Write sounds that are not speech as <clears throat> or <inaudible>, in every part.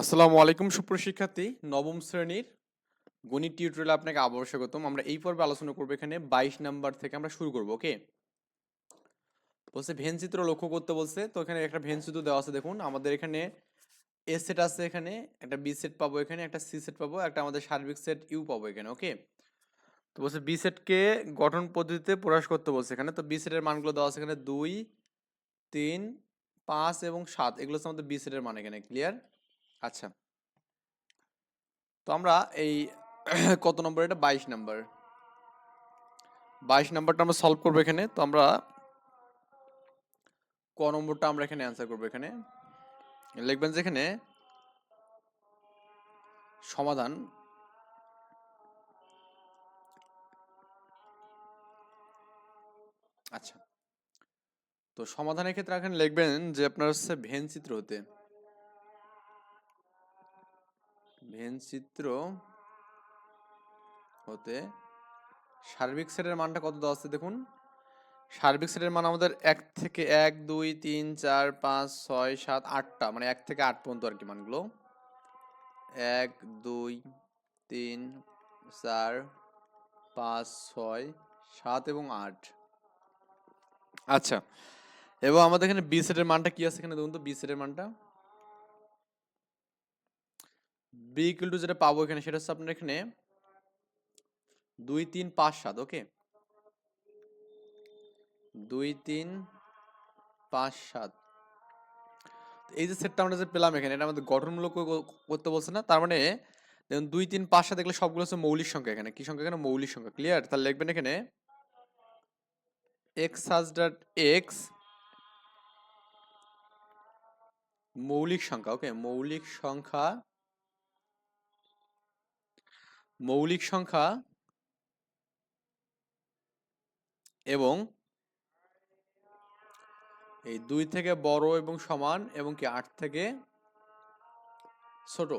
আসসালামু আলাইকুম সুপ্রশিক্ষার্থী নবম শ্রেণির গণিত টিউটোরিয়ালে আপনাকে আবার স্বাগতম। আমরা এই পর্বে আলোচনা করব এখানে বাইশ নাম্বার থেকে আমরা শুরু করব, ওকে? বলছে ভেন চিত্র লক্ষ্য করতে বলছে। তো এখানে একটা ভেন চিত্র দেওয়া আছে, দেখুন। আমাদের এখানে এ সেট আছে এখানে, একটা বি সেট পাবো এখানে, একটা সি সেট পাবো, একটা আমাদের সার্বিক সেট ইউ পাবো এখানে, ওকে? তো বলছে বি সেটকে গঠন পদ্ধতিতে প্রকাশ করতে বলছে এখানে। তো বি সেটের মানগুলো দেওয়া আছে এখানে দুই, তিন, পাঁচ এবং সাত। এগুলো হচ্ছে আমাদের বি সেটের মান এখানে ক্লিয়ার আচ্ছা। তো আমরা এই <clears throat> কত নম্বর? এটা বাইশ নাম্বার। বাইশ নাম্বারটা আমরা সলভ করব এখানে। তো আমরা ক নম্বরটা আমরা এখানে অ্যান্সার করব এখানে। লিখবেন যে এখানে সমাধান। আচ্ছা। তো সমাধানের ক্ষেত্রে এখানে লিখবেন যে আপনার হচ্ছে ভেন চিত্র হতে। ভেন চিত্র হতে সার্বিক সেটের মানটা কত দেওয়া আছে দেখুন? সার্বিক সেটের মান আমাদের এক থেকে এক, দুই, তিন, চার, পাঁচ, ছয়, সাত, আটটা মানে এক থেকে আট পর্যন্ত আর কি মানগুলো। এক, দুই, তিন, চার, পাঁচ, ছয়, সাত এবং আট। আচ্ছা এবং আমাদের এখানে বি সেটের মানটা কি আছে এখানে দেখুন তো, বি সেটের মানটা। বি ইকুয়াল টু যেটা পাবো এখানে সেটা হচ্ছে আপনার এখানে দুই তিন পাঁচ সাত ওকে দুই তিন পাঁচ সাত। এই যে সেটটা আমরা যে পেলাম এখানে, এটা আমাদের গঠনমূলক করতে বলছে না, তার মানে দেখুন দুই তিন পাঁচ সাত দেখলে সবগুলো হচ্ছে মৌলিক সংখ্যা এখানে। কি সংখ্যা এখানে? মৌলিক সংখ্যা ক্লিয়ার তাহলে লিখবেন এখানে এক্স হাজ ডট এক্স মৌলিক সংখ্যা ওকে মৌলিক সংখ্যা মৌলিক সংখ্যা এবং এই দুই থেকে বড় এবং সমান এবং কি আট থেকে ছোট।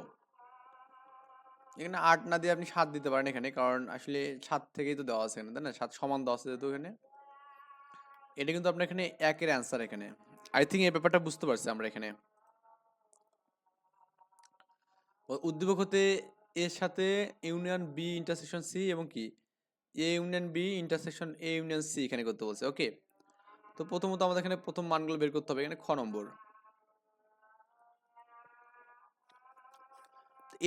এখানে আট না দিয়ে আপনি সাত দিতে পারেন এখানে, কারণ আসলে সাত থেকেই তো দেওয়া আছে এখানে, তাই না? সাত সমান দেওয়া আছে যেহেতু এখানে। এটা কিন্তু আপনার এখানে একের অ্যান্সার এখানে। আই থিঙ্ক এই ব্যাপারটা বুঝতে পারছি আমরা এখানে। উদ্দীপক হতে এর সাথে ইউনিয়ন বি ইন্টারসেকশন সি এবং কি? A union B intersection A union C এখানে করতে বলছে ওকে তো প্রথমত আমাদের এখানে প্রথম মানগুলো বের করতে হবে, এখানে খ নম্বর।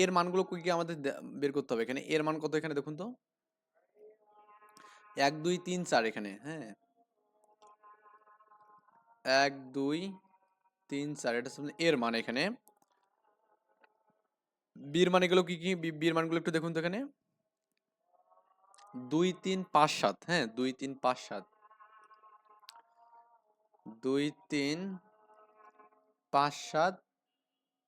এর মানগুলো কি আমাদের বের করতে হবে এখানে? এর মান কত এখানে দেখুন তো? এক, দুই, তিন, চার এখানে হ্যাঁ? এক, দুই, তিন, চার, এটা এর মান এখানে। বীর মানগুলো কি কি? বীর মানগুলো একটু দেখুন তো এখানে। দুই তিন পাঁচ সাত হ্যাঁ? দুই তিন পাঁচ সাত। দুই তিন পাঁচ সাত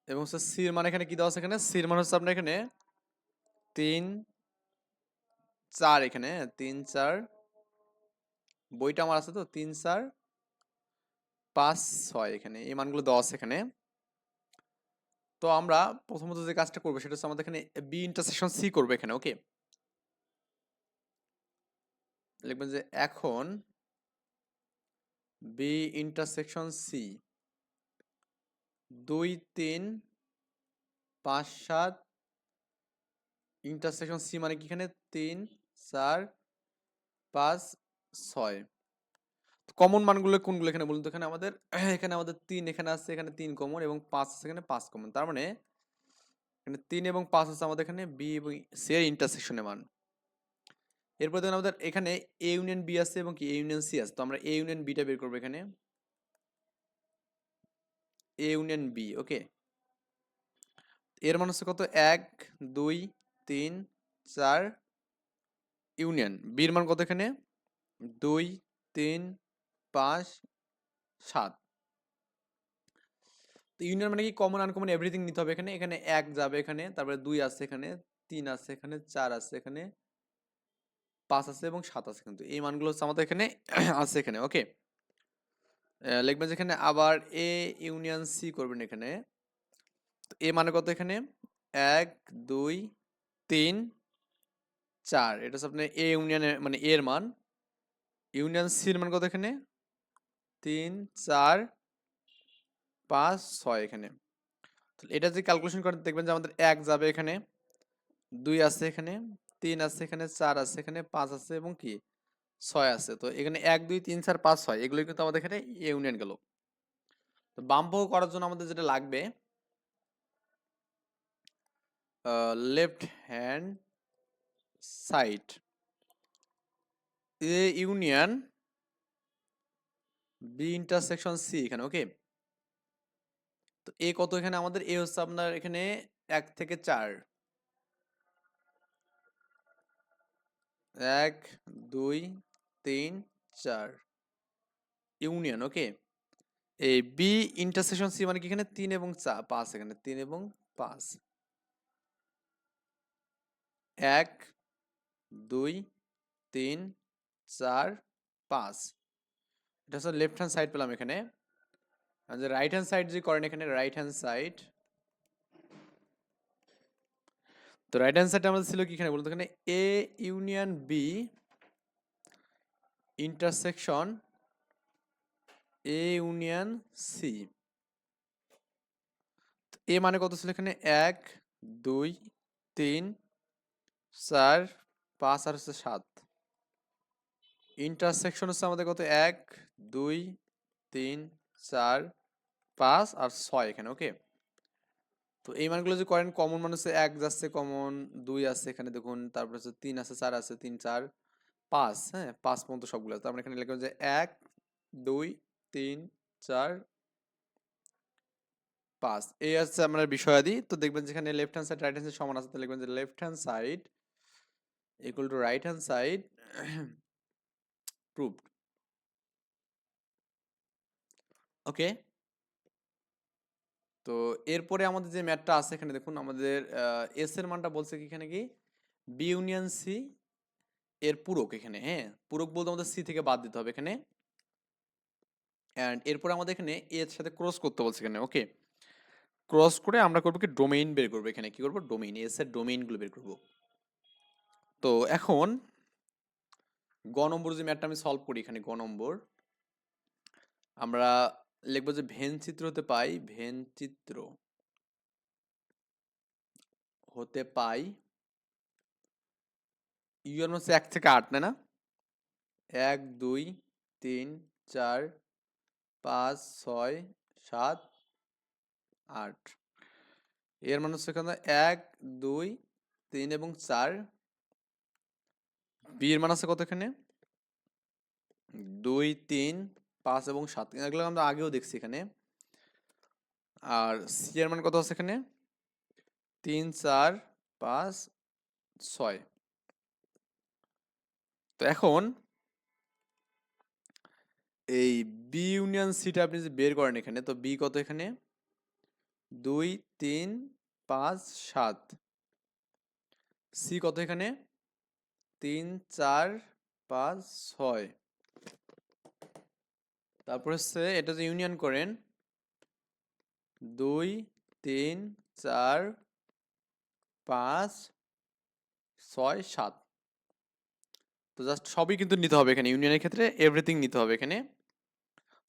এবং সির মানে এখানে কি দেওয়া আছে এখানে? সির মানে হচ্ছে আপনার এখানে তিন চার এখানে হ্যাঁ, তিন চার। বইটা আমার আছে তো? তিন চার পাঁচ ছয় এখানে। এই মানগুলো দেওয়া আছে এখানে। তো আমরা প্রথমত যে কাজটা করব সেটা হচ্ছে আমাদের এখানে বি ইন্টারসেকশন সি করব এখানে ওকে লিখবেন যে এখন বি ইন্টারসেকশন সি দুই তিন পাঁচ সাত ইন্টারসেকশন সি মানে কি এখানে? তিন, চার, পাঁচ, ছয়। কমন মানগুলো কোনগুলো এখানে বলুন তো? এখানে আমাদের <clears throat> এখানে আমাদের তিন, এখানে আছে, এখানে তিন কমন এবং পাঁচ আছে, এখানে পাঁচ কমন তার মানে এখানে তিন এবং পাঁচ আছে আমাদের এখানে বি এবং সি এর ইন্টারসেকশনের মান। এরপর দেখুন আমাদের এখানে এ ইউনিয়ন বি আছে এবং কি? এ ইউনিয়ন সি আছে। তো আমরা এ ইউনিয়ন বিটা বের করব এখানে। এ ইউনিয়ন বি ওকে এর মান হচ্ছে কত? এক, দুই, তিন, চার ইউনিয়ন বির মান কত এখানে? দুই, তিন পাঁচ, সাত। তো ইউনিয়ন মানে কি? কমন আনকমন এভরিথিং নিতে হবে এখানে। এখানে এক যাবে এখানে, তারপরে দুই আছে এখানে, তিন আছে এখানে, চার আছে এখানে, পাঁচ আছে এবং সাত আছে কিন্তু এই মানগুলো হচ্ছে আমাদের এখানে <coughs> আছে এখানে ওকে লিখবেন যে এখানে আবার এ ইউনিয়ন সি করবেন এখানে। এ মানে কত এখানে? এক, দুই, তিন, চার। এটা হচ্ছে আপনার এ ইউনিয়নের মানে এর মান। ইউনিয়ন সির মান কত এখানে? তিন, চার, পাঁচ, ছয় এখানে। এটা যে ক্যালকুলেশন করেন, দেখবেন যে আমাদের এক যাবে এখানে, দুই আছে এখানে, তিন আছে এখানে, চার আছে এখানে, পাঁচ আছে এবং কি? ছয় আছে। তো এখানে এক, দুই, তিন, চার, পাঁচ, ছয় এগুলো কিন্তু আমাদের এখানে ইউনিয়ন গেল। তো বামপক্ষ করার জন্য আমাদের যেটা লাগবে left hand side A union B intersection C এখানে ওকে তো এ কত এখানে? আমাদের এ হচ্ছে আপনার এখানে এক থেকে চার। এক, দুই, তিন, চার। ইউনিয়ন ওকে এই বি ইন্টারসেকশন সি মানে কি এখানে? তিন এবং চার পাঁচ এখানে, তিন এবং পাঁচ। এক, দুই, তিন, চার, পাঁচ। এটা হচ্ছে লেফট হ্যান্ড সাইড পেলাম এখানে। যে রাইট হ্যান্ড সাইড যে করেন এখানে রাইট হ্যান্ড সাইড তো রাইট হ্যান্ড সাইড আমাদের ছিল কি এখানে বলতো এখানে A union B intersection A union C এ মানে কত ছিল এখানে? এক, দুই, তিন, চার, পাঁচ আর হচ্ছে সাত। ইন্টারসেকশন হচ্ছে আমাদের কত? এক দুই, তিন, চার, পাঁচ আর ছয় এখানে ওকে তো এই মানগুলো যে করেন কমন মান হচ্ছে এক যাচ্ছে কমন দুই আছে এখানে দেখুন, তারপর হচ্ছে তিন আছে, চার আছে, তিন, চার, পাঁচ হ্যাঁ? পাঁচ পর্যন্ত সবগুলো আছে। তার মানে এখানে লিখবেন যে এক, দুই, তিন, চার, পাঁচ। এই হচ্ছে আমরা বিষয়াদি। তো দেখবেন যেখানে left hand side right hand side সমান আছে। তো লিখবেন যে left hand side equal to right hand side proved okay? তো এরপরে আমাদের যে ম্যাটটা আছে এখানে দেখুন, আমাদের এস এর মানটা বলছে কি এখানে কি? বি ইউনিয়ন সি এর পূরক এখানে হ্যাঁ? পূরক বলতে আমাদের সি থেকে বাদ দিতে হবে এখানে। অ্যান্ড এরপরে আমাদের এখানে এর সাথে ক্রস করতে বলছে এখানে, ওকে? ক্রস করে আমরা করব কি? ডোমেইন বের করব এখানে, কি করব? ডোমেইন এস এর ডোমেইনগুলো বের করব। তো এখন গ নম্বর যে ম্যাটটা আমি সলভ করি এখানে, গ নম্বর, আমরা লিখব যে ভেন চিত্র হতে পাই, ভেন চিত্র হতে পাই। ইউর হচ্ছে এক থেকে আট না না? এক, দুই, তিন, চার, পাঁচ, ছয়, সাত, আট। এর মানে হচ্ছে এখানে এক, দুই, তিন এবং চার। বি এর মান আছে কত দুই, তিন পাঁচ এবং সাত, এগুলো আমরা আগেও দেখছি এখানে। আর সি এর মান কত আছে এখানে? তিন, চার, পাঁচ, ছয়। তো এখন এই বি ইউনিয়ন সিটা আপনি যে বের করেন এখানে, তো বি কত এখানে? দুই, তিন, পাঁচ, সাত। সি কত এখানে? তিন, চার, পাঁচ, ছয়। তারপর হচ্ছে এটা যে ইউনিয়ন করেন, দুই, তিন, চার, পাঁচ, ছয়, সাত। তো জাস্ট সবই কিন্তু নিতে হবে এখানে ইউনিয়নের ক্ষেত্রে এভরিথিং নিতে হবে এখানে।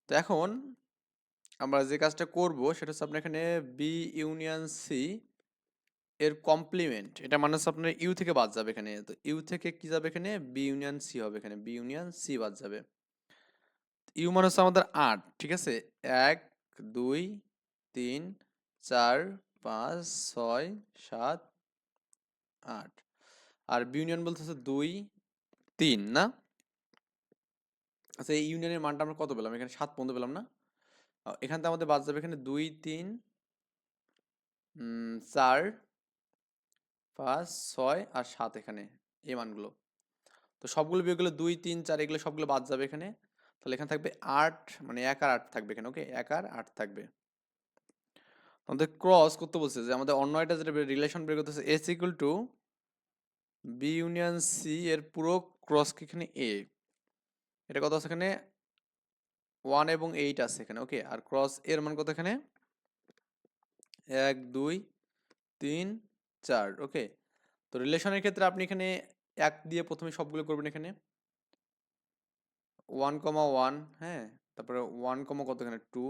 তো এখন আমরা যে কাজটা করব সেটা হচ্ছে আপনার এখানে বি ইউনিয়ন সি এর কমপ্লিমেন্ট এটা মানে হচ্ছে আপনার ইউ থেকে বাদ যাবে এখানে। তো ইউ থেকে কি যাবে এখানে? বি ইউনিয়ন সি হবে এখানে। বি ইউনিয়ন সি বাদ যাবে। ইউ মানে হচ্ছে আমাদের আট, ঠিক আছে? এক, দুই, তিন, চার, পাঁচ, ছয়, সাত, আট। আর ইউনিয়ন বলতে হচ্ছে দুই, তিন, না? আচ্ছা এই ইউনিয়নের মানটা আমরা কত পেলাম? এখানে সাত পর্যন্ত পেলাম না? এখান থেকে আমাদের বাদ যাবে এখানে দুই, তিন চার, পাঁচ, ছয় আর সাত এখানে, এই মানগুলো। তো সবগুলো বিয়োগ করলে দুই, তিন, চার, এগুলো সবগুলো বাদ যাবে এখানে। তাহলে এখানে থাকবে আট মানে এক আর আট থাকবে এখানে ওকে এক আর আট থাকবে। আমাদের ক্রস করতে বলছে যে, আমাদের অন্য একটা যেটা রিলেশন বের করতেছে S equal to B union C এর পুরো ক্রস এখানে এ এটা কত আছে এখানে? ওয়ান এবং এইট আছে এখানে ওকে আর ক্রস এর মান কত এখানে? এক, দুই, তিন, চার ওকে তো রিলেশনের ক্ষেত্রে আপনি এখানে এক দিয়ে প্রথমে সবগুলো করবেন এখানে। ওয়ান কমা ওয়ান হ্যাঁ? তারপরে ওয়ান কমা কত এখানে টু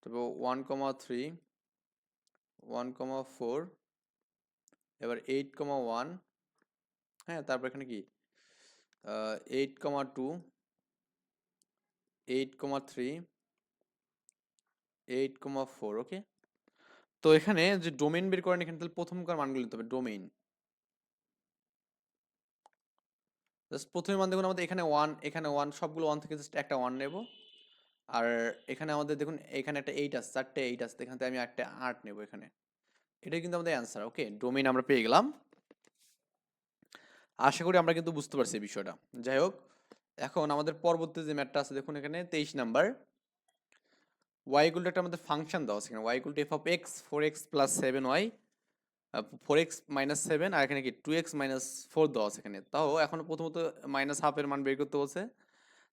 তারপর one comma three one comma four এবার এইট কমা ওয়ান হ্যাঁ? তারপর এখানে কি? Eight comma two eight comma three eight comma four okay তো এখানে যে ডোমেইন বের করেন এখানে তাহলে প্রথমকার মানগুলো নিতে হবে ডোমেইন জাস্ট প্রথমে মান দেখুন আমাদের এখানে ওয়ান এখানে ওয়ান সবগুলো ওয়ান থেকে জাস্ট একটা ওয়ান নেব। আর এখানে আমাদের দেখুন, এখানে একটা এইট আছে, চারটে এইট আছে, এখান থেকে আমি একটা আট নেব এখানে। এটাই কিন্তু আমাদের অ্যান্সার ওকে ডোমেন আমরা পেয়ে গেলাম। আশা করি আমরা কিন্তু বুঝতে পারছি এই বিষয়টা। যাই হোক, এখন আমাদের পরবর্তী যে ম্যাটটা আছে, দেখুন এখানে তেইশ নাম্বার। ওয়াই ইকুয়াল একটা আমাদের ফাংশন দেওয়া আছে এখানে। Y equal to f of x four x plus seven y four x minus seven আর এখানে কি টু এক্স মাইনাস ফোর দেওয়া আছে এখানে। তাও এখন প্রথমত মাইনাস হাফের মান বের করতে বলছে।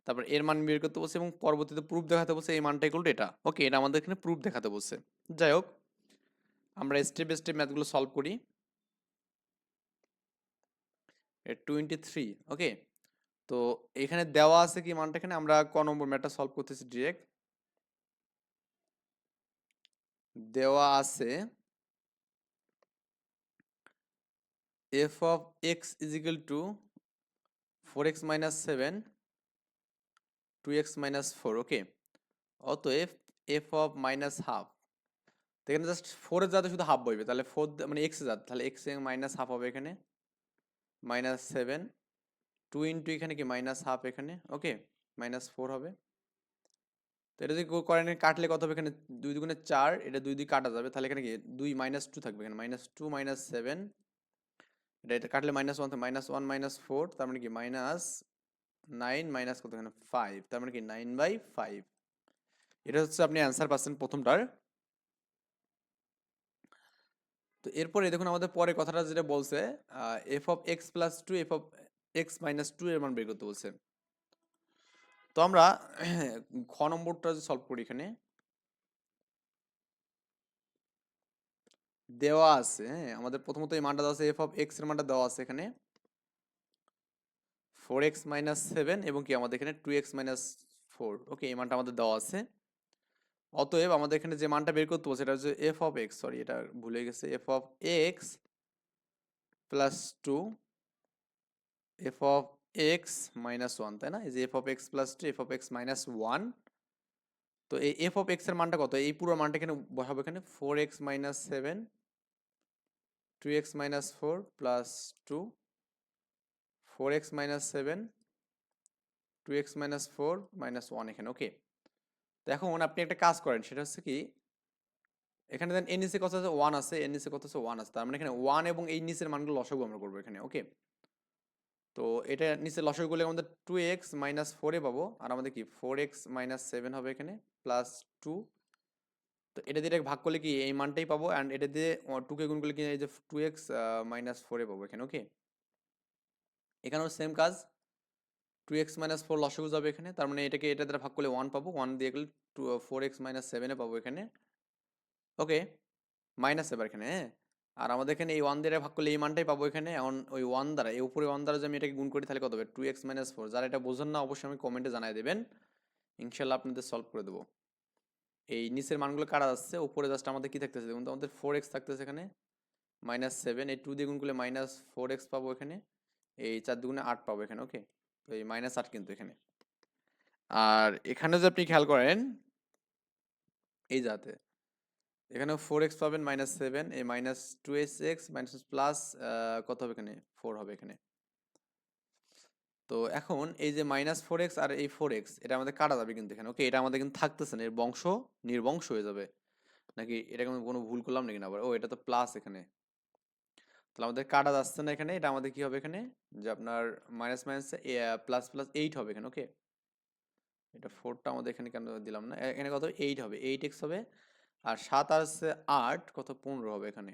তারপর এর মান বের করতে বলছে এবং পরবর্তীতে প্রুফ দেখাতে বলছে এই মানটা ইকুয়াল এটা। ওকে এটা আমাদের এখানে প্রুফ দেখাতে বলছে। যাই হোক, আমরা স্টেপ বাই স্টেপ ম্যাথগুলো সলভ করি। টোয়েন্টি থ্রি ওকে তো এখানে দেওয়া আছে কি মানটা এখানে? আমরা ক নম্বর ম্যাথটা সলভ করতেছি ডিরেক্ট দেওয়া আছে f of x is equal to four x minus seven two x minus four okay অতএব এফ অফ মাইনাস হাফ এখানে জাস্ট ফোরের যাতে শুধু হাফ বইবে, তাহলে ফোর মানে এক্স যাতে, তাহলে এক্স মাইনাস হাফ হবে এখানে। মাইনাস সেভেন টু ইন্টু এখানে কি মাইনাস হাফ এখানে ওকে মাইনাস ফোর হবে। তো এটা যদি করেন কাটলে কত হবে এখানে? দুই দুগুণে চার, এটা দুই দুই কাটা যাবে, তাহলে এখানে কি? দুই মাইনাস টু থাকবে এখানে। মাইনাস টু মাইনাস সেভেন এটা এটা কাটলে minus one minus one minus four তার মানে কি? মাইনাস নাইন মাইনাস কত ফাইভ তার মানে কি? নাইন বাই ফাইভ এটা হচ্ছে আপনি অ্যান্সার পাচ্ছেন প্রথমটার। তো এরপরে দেখুন আমাদের পরে কথাটা যেটা বলছে f of x plus two f of x minus two এর মান বের করতে বলছে। তো আমরা <clears throat> খ নম্বরটা সলভ করি এখানে দেওয়া আছে হ্যাঁ? আমাদের প্রথমত এই মানটা দেওয়া আছে এফ অফ এক্সের মানটা দেওয়া আছে এখানে। ফোর এক্স মাইনাস সেভেন এবং কি আমাদের এখানে two x minus four okay এই মানটা আমাদের দেওয়া আছে। অতএব আমাদের এখানে যে মানটা বের করতে বলছে এটা হচ্ছে এফ অফ এক্স সরি এটা ভুলে গেছে f of x plus two f of x minus one তাই না? এই যে f of x plus two f of x minus one তো এই এফ অফ এক্সের মানটা কত? এই পুরো মানটা এখানে বসাবো এখানে four x minus seven two x minus four plus two four x minus seven two x minus four minus one এখানে ওকে তো এখন আপনি একটা কাজ করেন, সেটা হচ্ছে কি, এখানে দেন এন নিচে কত আছে ওয়ান আছে এন নিচে কত আছে ওয়ান আছে, তার মানে এখানে ওয়ান এবং এই নিচের মানগুলো লসাগু আমরা করব এখানে ওকে তো এটা নিচে লসাগু করলে আমাদের টু এক্স মাইনাস ফোরে পাবো, আর আমাদের কি ফোর এক্স মাইনাস সেভেন হবে এখানে প্লাস টু তো এটা দিয়ে ভাগ করলে কি এই মানটাই পাবো? অ্যান্ড এটা দিয়ে টুকে গুণ করলে কি এই যে টু এক্স মাইনাস ফোরে পাবো এখানে ওকে এখানেও সেম কাজ। টু এক্স মাইনাস ফোর লসাগু যাবে এখানে, তার মানে এটাকে, এটা দ্বারা ভাগ করলে ওয়ান পাবো ওয়ান দিয়ে গেলে টু ফোর এক্স মাইনাস সেভেনে পাবো এখানে। ওকে মাইনাস এবার এখানে হ্যাঁ? আর আমাদের এখানে এই ওয়ান দিয়ে ভাগ করলে এই মানটাই পাবো এখানে। এখন ওই ওয়ান দ্বারা, এই উপরে ওয়ান দ্বারা যদি আমি এটাকে গুণ করি, তাহলে কত হবে? টু এক্স মাইনাস ফোর যারা এটা বোঝেন না, অবশ্যই আমি কমেন্টে জানাই দেবেন। ইনশাল্লাহ আপনাদের সলভ করে দেবো। এই নিচের মানগুলো কাটা যাচ্ছে? উপরে জাস্ট আমাদের কি থাকতেছে? দেখুন তো আমাদের ফোর এক্স থাকতেছে এখানে। মাইনাস সেভেন এই টু দিয়ে গুণ করলে মাইনাস ফোর এক্স পাবো এখানে। এই চার দুগুণে আট পাবো এখানে ওকে তো এই মাইনাস আট কিন্তু এখানে। আর এখানে যদি আপনি খেয়াল করেন, এই যাতে এখানে ফোর এক্স পাবেন মাইনাস সেভেন এই minus two x minus plus কত হবে এখানে? ফোর হবে এখানে। তো এখন এই যে মাইনাস ফোর এক্স আর এই ফোর এক্স এটা আমাদের কাটা যাবে কিন্তু এখানে। ওকে এটা আমাদের কিন্তু থাকতেছে না, এর বংশ নির্বংশ হয়ে যাবে। নাকি এটা কোনো কোনো ভুল করলাম নাকি না আবার? ও এটা তো প্লাস এখানে। তাহলে আমাদের কাটা যাচ্ছে না এখানে, এটা আমাদের কি হবে এখানে? যে আপনার minus minus plus plus eight হবে এখানে ওকে এটা ফোরটা আমাদের এখানে কেন দিলাম না? এখানে কত? এইট হবে এইট এক্স হবে। আর সাত আর আট, কত? পনেরো হবে এখানে।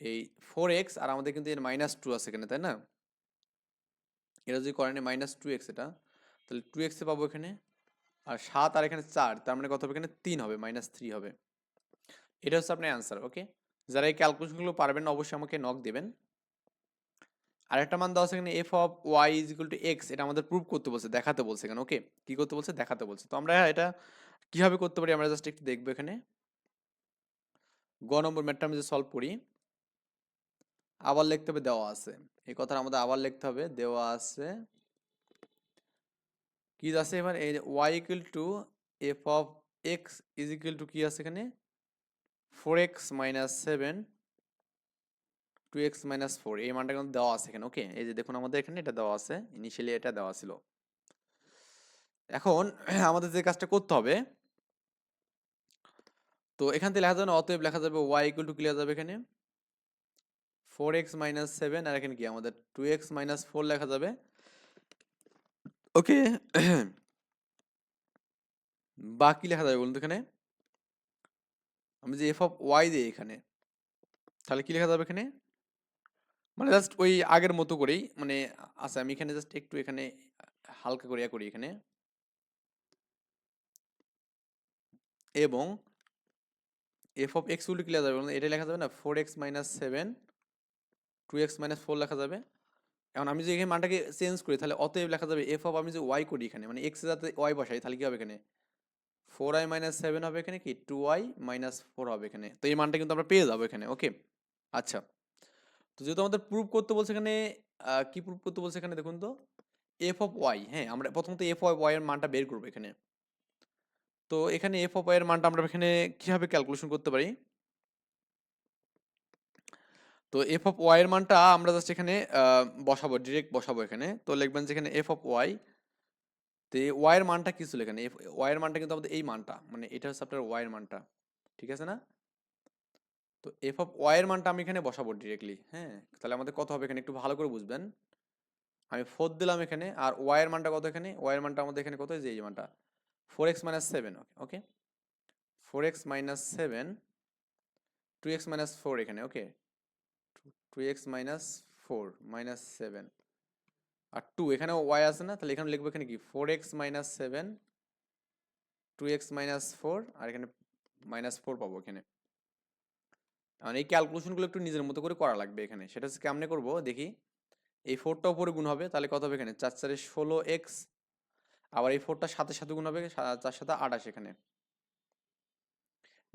এই ফোর এক্স আর আমাদের কিন্তু এর মাইনাস টু আছে এখানে, তাই না? এটা যদি করেন মাইনাস টু এক্স এটা, তাহলে টু এক্সে পাবো এখানে, আর সাত আর এখানে চার, তার মানে কত হবে? এখানে তিন হবে মাইনাস থ্রি হবে। এটা হচ্ছে আপনার অ্যান্সার ওকে যারা এই ক্যালকুলেশনগুলো পারবেন না অবশ্যই আমাকে নক দেবেন। আর একটা মান দেওয়া আছে এখানে f of y is equal to x এটা আমাদের প্রুভ করতে বলছে, দেখাতে বলছে এখানে ওকে কি করতে বলছে? দেখাতে বলছে। তো আমরা এটা কীভাবে করতে পারি? আমরা জাস্ট একটু দেখব এখানে। গ নম্বর ম্যাটটা আমি যে সলভ করি আবার লিখতে হবে দেওয়া আছে। এই কথাটা আমাদের আবার লিখতে হবে, দেওয়া আছে। কি আছে এবার? এই y equal to f of x is equal to কি আছে এখানে? Four x minus seven two x minus four এই মানটা কিন্তু দেওয়া আছে এখানে ওকে এই যে দেখুন আমাদের এখানে এটা দেওয়া আছে ইনিশিয়ালি এটা দেওয়া ছিল। এখন <clears throat> আমাদের যে কাজটা করতে হবে, তো এখান থেকে লেখা যাবে না অতএব লেখা যাবে ওয়াই ইকুয়াল টু কি লেখা যাবে এখানে। ফোর এক্স মাইনাস সেভেন আর এখানে কি? আমাদের টু এক্স মাইনাস ফোর লেখা যাবে। ওকে <clears throat> বাকি লেখা যাবে বলুন তো এখানে। আমি যে এফ অফ ওয়াই দিই এখানে, তাহলে কি লেখা যাবে এখানে? মানে জাস্ট ওই আগের মতো করেই মানে আচ্ছা আমি এখানে জাস্ট একটু এখানে হালকা করে ইয়া করি এখানে। এবং এফ অফ এক্স উল্টো কি লেখা যাবে? এটা লেখা যাবে না four x minus seven two x minus four লেখা যাবে। এখন আমি যদি এখানে মানটাকে চেঞ্জ করি, তাহলে অতএব লেখা যাবে এফ অফ আমি যে ওয়াই করি এখানে মানে এক্স যাতে ওয়াই বসাই, তাহলে কি হবে এখানে? ফোর আই মাইনাস সেভেন হবে এখানে কি? টু ওয়াই মাইনাস ফোর হবে এখানে। তো এই মানটা কিন্তু আমরা পেয়ে যাব এখানে ওকে আচ্ছা। তো যেহেতু আমাদের প্রুফ করতে বলছে এখানে কি প্রুফ করতে বলছে এখানে দেখুন তো? এফ অফ ওয়াই হ্যাঁ আমরা প্রথমত এফ অফ ওয়াই এর মানটা বের করব এখানে। তো এখানে এফ অফ ওয়াই এর মানটা আমরা এখানে কীভাবে ক্যালকুলেশন করতে পারি? তো এফ অফ ওয়াই এর মানটা আমরা জাস্ট এখানে বসাবো ডিরেক্ট বসাবো এখানে। তো লিখবেন যে এখানে এফ অফ ওয়াই তো ওয়াই এর মানটা কি ছিল এখানে? ওয়াই এর মানটা কিন্তু আমাদের এই মানটা মানে এটা হচ্ছে আপনার ওয়াই এর মানটা। ঠিক আছে না? তো এফ অফ ওয়াই এর মানটা আমি এখানে বসাবো ডিরেক্টলি হ্যাঁ? তাহলে আমাদের কত হবে এখানে? একটু ভালো করে বুঝবেন। আমি ফোর দিলাম এখানে, আর ওয়াই এর মানটা কত এখানে? ওয়াই এর মানটা আমাদের এখানে কত? এই যে, এই মানটা। Four x minus seven okay okay four x minus seven two x minus four এখানে okay two x minus four minus seven আর টু এখানে ওয়াই আছে না? তাহলে এখানে লিখব এখানে কি? Four x minus seven two x minus four আর এখানে মাইনাস ফোর পাবো এখানে। এখন এই ক্যালকুলেশনগুলো একটু নিজের মতো করে করা লাগবে এখানে। সেটা হচ্ছে কেমনে করব? দেখি। এই ফোরটা উপরে গুণ হবে, তাহলে কত হবে এখানে? চার চারে ষোলো এক্স আবার এই ফোরটা সাথে সাথে গুণ হবে চার সাথে আঠাশ এখানে।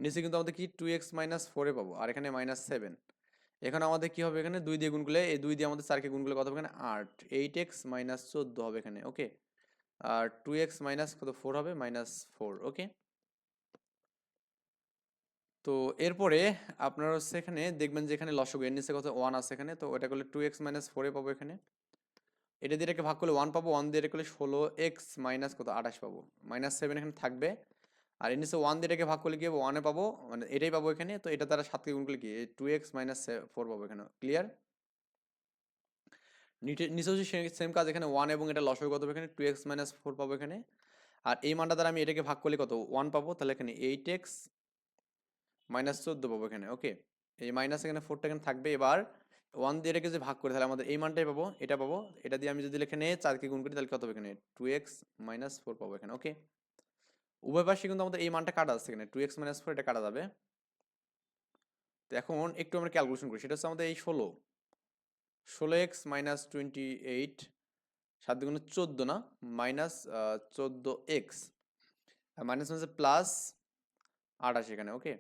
নিচে কিন্তু আমাদের কি? টু এক্স মাইনাস ফোরে পাবো, আর এখানে মাইনাস সেভেন এখানে আমাদের কি হবে এখানে? দুই দিয়ে গুণ করলে, এই দুই দিয়ে আমাদের চারকে গুণ করলে কত হবে এখানে? আট। এইট এক্স মাইনাস চোদ্দ হবে এখানে, ওকে? আর টু এক্স মাইনাস কত? ফোর হবে, মাইনাস ফোর, ওকে? তো এরপরে আপনারা হচ্ছে এখানে দেখবেন যে এখানে লসগু এর নিচে কত? ওয়ান আছে এখানে, তো ওটা করলে টু এক্স মাইনাস ফোরে পাবো এখানে। এটা দিয়ে এটাকে ভাগ করলে ওয়ান পাবো ওয়ান দিয়ে এটা করলে ষোলো এক্স মাইনাস কত? আঠাশ পাবো। মাইনাস সেভেন এখানে থাকবে। আর এর নিচে ওয়ান দিয়ে এটাকে ভাগ করলে কি ওয়ানে পাবো মানে এটাই পাবো এখানে, তো এটা দ্বারা সাতকে গুণ করলে কি? টু এক্স মাইনাস ফোর পাবো এখানে ক্লিয়ার নিচে হচ্ছে সেম কাজ এখানে ওয়ান এবং এটা লসগু কত এখানে? টু এক্স মাইনাস ফোর পাবো এখানে, আর এই মানটা দ্বারা আমি এটাকে ভাগ করলে কত? ওয়ান পাবো, তাহলে এখানে এইট এক্স মাইনাস চোদ্দ পাবো এখানে ওকে এই মাইনাস এখানে ফোরটা এখানে থাকবে, এবার ওয়ান দিয়ে এটাকে যে ভাগ করে, তাহলে আমাদের এই মানটাই পাবো, এটা পাবো, এটা দিয়ে আমি যদি এখানে চারকে গুণ করি, তাহলে কত হবে এখানে? টু এক্স মাইনাস ফোর পাবো এখানে ওকে উভয় পাশে কিন্তু আমাদের এই মানটা কাটা যাচ্ছে এখানে। টু এক্স মাইনাস ফোর এটা কাটা যাবে। তো এখন একটু আমরা ক্যালকুলেশন করি, সেটা হচ্ছে আমাদের এই ষোলো। ষোলো এক্স মাইনাস টোয়েন্টি এইট সাত দুগুণে চোদ্দ না? মাইনাস চোদ্দ এক্স মাইনাস হচ্ছে প্লাস আঠাশ এখানে ওকে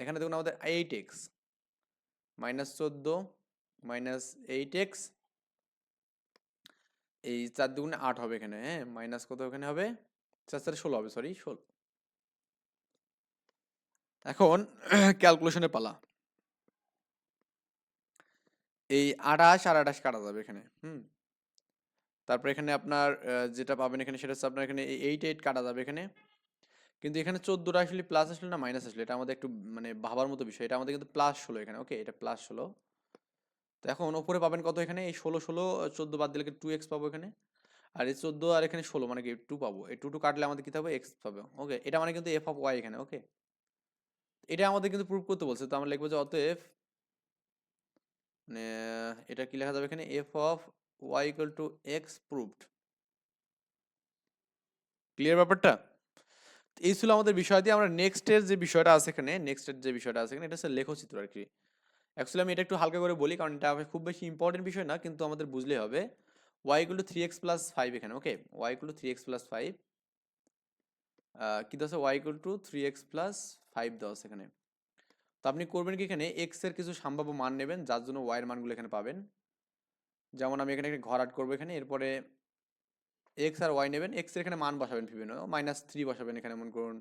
এখানে দেখুন আমাদের এইট এক্স মাইনাস চোদ্দ মাইনাস এইট এক্স এই চার দুগুণে আট হবে এখানে হ্যাঁ? মাইনাস কত এখানে হবে? চার ষোলো হবে সরি ষোলো। এখন <clears throat> ক্যালকুলেশনের পালা। এই আঠাশ আর আঠাশ কাটা যাবে এখানে, হুম? তারপর এখানে আপনার যেটা পাবেন এখানে সেটা হচ্ছে আপনার এখানে এইট এইট কাটা যাবে এখানে। কিন্তু এখানে চোদ্দোটা আসলে প্লাস আসলে না মাইনাস আসলে, এটা আমাদের একটু মানে ভাবার মতো বিষয়। এটা আমাদের কিন্তু প্লাস ষোলো এখানে ওকে এটা প্লাস ষোলো। তো এখন ওপরে পাবেন কত এখানে? এই ষোলো ষোলো, চোদ্দ বাদ দিলে টু এক্স পাবো এখানে। আর এই চোদ্দ আর এখানে ষোলো মানে কি টু পাবো। এই টু টু কাটলে আমাদের কি থাকবে? এক্স পাবে। ওকে এটা মানে কিন্তু এফ অফ ওয়াই এখানে ওকে এটা আমাদের কিন্তু প্রুভ করতে বলছে। তো আমরা লিখব যে অতএব মানে এটা কি লেখা যাবে এখানে? F of y equal to x proved clear ব্যাপারটা? এই ছিল আমাদের বিষয় দিয়ে আমরা নেক্সটের যে বিষয়টা আছে এখানে নেক্সটের যে বিষয়টা আছে এখানে, এটা হচ্ছে লেখচিত্র আর কি। অ্যাকচুয়ালি আমি এটা একটু হালকা করে বলি, কারণ এটা খুব বেশি ইম্পর্টেন্ট বিষয় না, কিন্তু আমাদের বুঝলে হবে। Y equal to three x plus five এখানে okay y equal three x plus five কি আছে y equal to three x plus five আছে এখানে। তো আপনি করবেন কি এখানে? এক্সের কিছু সম্ভাব্য মান নেবেন, যার জন্য ওয়াই এর মানগুলো এখানে পাবেন। যেমন আমি এখানে ঘর আট করব এখানে, এরপরে এক্স আর ওয়াই নেবেন এক্সের এখানে মান বসাবেন বিভিন্ন মাইনাস থ্রি বসাবেন এখানে মনে করুন।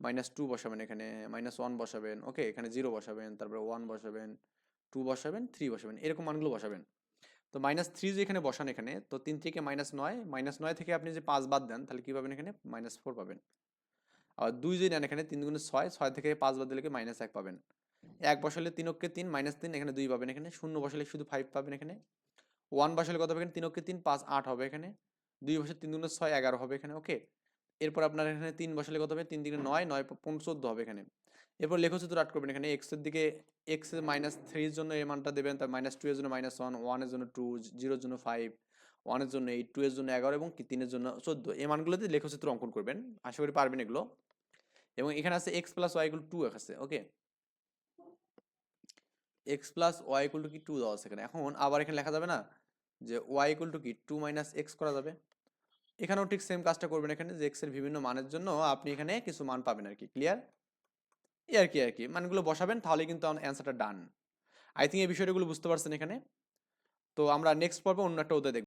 মাইনাস টু বসাবেন এখানে মাইনাস ওয়ান বসাবেন ওকে এখানে জিরো বসাবেন, তারপরে ওয়ান বসাবেন টু বসাবেন থ্রি বসাবেন, এরকম মানগুলো বসাবেন। তো মাইনাস থ্রি যে এখানে বসান এখানে, তো তিন থেকে মাইনাস নয় মাইনাস নয় থেকে আপনি যে পাঁচ বাদ দেন, তাহলে কী পাবেন এখানে? মাইনাস ফোর পাবেন। আর দুই যদি নেন এখানে, তিন গুণে ছয় ছয় থেকে পাঁচ বাদ দিলে মাইনাস এক পাবেন। এক বসালে তিন অক্ষে তিন মাইনাস তিন, এখানে দুই পাবেন এখানে। শূন্য বসালে শুধু ফাইভ পাবেন এখানে। ওয়ান বসালে কত পাবেন তিন অক্ষে তিন, পাঁচ আট হবে এখানে। দুই বছর তিন গুণে ছয়, এগারো হবে এখানে ওকে এরপর আপনার এখানে তিন বসালে কত হবে? তিন দিকে নয় নয় চোদ্দ হবে এখানে। এরপর লেখচিত্র আট করবেন এখানে। এক্সের দিকে এক্স মাইনাস থ্রির জন্য এই মানটা দেবেন, তার মাইনাস টু এর জন্য মাইনাস ওয়ান ওয়ানের জন্য টু জিরোর জন্য ফাইভ ওয়ানের জন্য এইট টু এর জন্য এগারো এবং তিনের জন্য চোদ্দ। এই মানগুলোতে লেখচিত্র অঙ্কন করবেন। আশা করি পারবেন এগুলো। এবং এখানে আছে এক্স প্লাস ওয়াই টু আছে okay x plus y two কি? টু দেওয়া আছে এখানে। এখন আবার এখানে লেখা যাবে না যে ওয়াই টু কি? টু মাইনাস এক্স করা যাবে। এখানেও ঠিক সেম কাজটা করবেন এখানে যে এক্সের বিভিন্ন মানের জন্য আপনি এখানে কিছু মান পাবেন আর কি ক্লিয়ার এই আর কি আর কি মানগুলো বসাবেন তাহলে কিন্তু অ্যান্সারটা ডান আই থিঙ্ক এই বিষয়টাগুলো বুঝতে পারছেন এখানে? তো আমরা নেক্সট পর্বে অন্য একটা ওদের দেখব।